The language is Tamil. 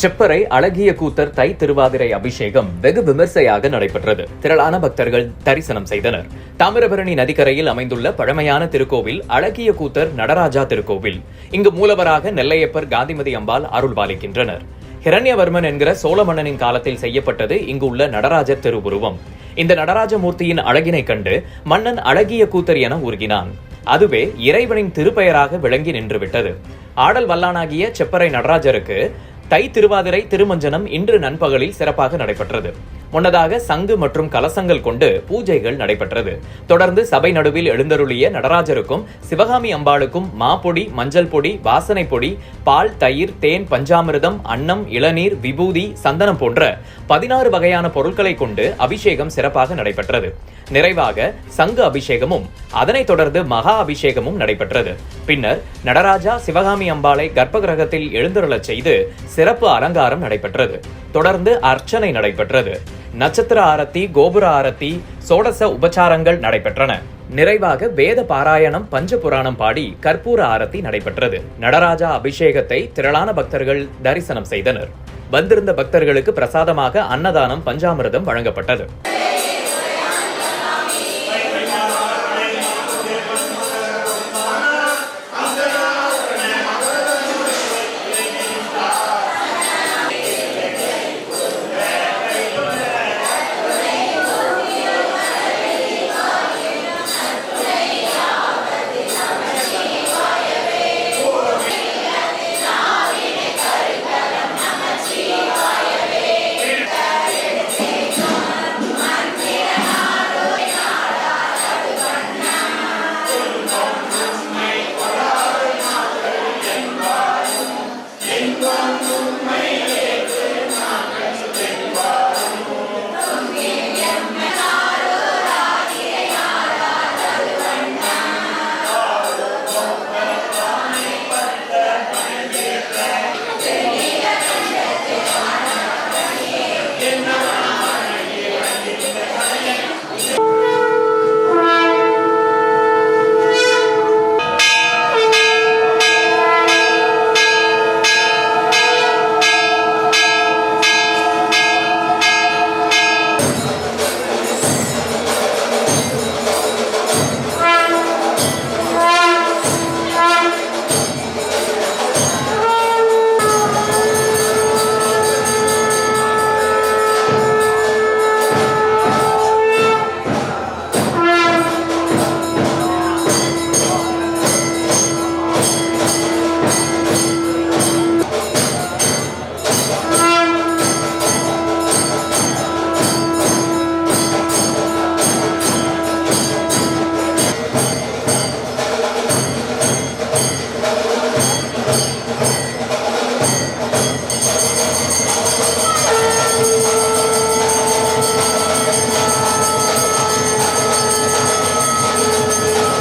செப்பரை அழகிய கூத்தர் தை திருவாதிரை அபிஷேகம் வெகு விமர்சையாக நடைபெற்றது. திரளான பக்தர்கள் தரிசனம் செய்தனர். தாமிரபரணி நதிக்கரையில் அமைந்துள்ள பழமையான திருக்கோவில் அழகிய கூத்தர் நடராஜா திருக்கோவில். இங்கு மூலவராக நெல்லையப்பர் காந்திமதி அம்பாள் அருள் பாலிக்கின்றனர். ஹிரண்யவர்மன் என்கிற சோழ மன்னனின் காலத்தில் செய்யப்பட்டது இங்கு உள்ள நடராஜர் திருவுருவம். இந்த நடராஜ மூர்த்தியின் அழகினை கண்டு மன்னன் அழகிய கூத்தர் என உருகினான். அதுவே இறைவனின் திருப்பெயராக விளங்கி நின்றுவிட்டது. ஆடல் வல்லானாகிய செப்பரை நடராஜருக்கு தை திருவாதிரை திருமஞ்சனம் இன்று நண்பகலில் சிறப்பாக நடைபெற்றது. முன்னதாக சங்கு மற்றும் கலசங்கள் கொண்டு பூஜைகள் நடைபெற்றது. தொடர்ந்து சபை நடுவில் எழுந்தருளிய நடராஜருக்கும் சிவகாமி அம்பாளுக்கும் மாப்பொடி மஞ்சள் பொடி வாசனை பொடி பால் தயிர் தேன் பஞ்சாமிர்தம் அன்னம் இளநீர் விபூதி சந்தனம் போன்ற பதினாறு வகையான பொருட்களை கொண்டு அபிஷேகம் சிறப்பாக நடைபெற்றது. நிறைவாக சங்கு அபிஷேகமும் அதனைத் தொடர்ந்து மகா அபிஷேகமும் நடைபெற்றது. பின்னர் நடராஜா சிவகாமி அம்பாளை கர்ப்ப கிரகத்தில் எழுந்தருளச் செய்து சிறப்பு அலங்காரம் நடைபெற்றது. தொடர்ந்து அர்ச்சனை நடைபெற்றது. நட்சத்திர ஆரத்தி கோபுர ஆரத்தி சோடச உபச்சாரங்கள் நடைபெற்றன. நிறைவாக வேத பாராயணம் பஞ்ச புராணம் பாடி கற்பூர ஆரத்தி நடைபெற்றது. நடராஜா அபிஷேகத்தை திரளான பக்தர்கள் தரிசனம் செய்தனர். வந்திருந்த பக்தர்களுக்கு பிரசாதமாக அன்னதானம் பஞ்சாமிர்தம் வழங்கப்பட்டது.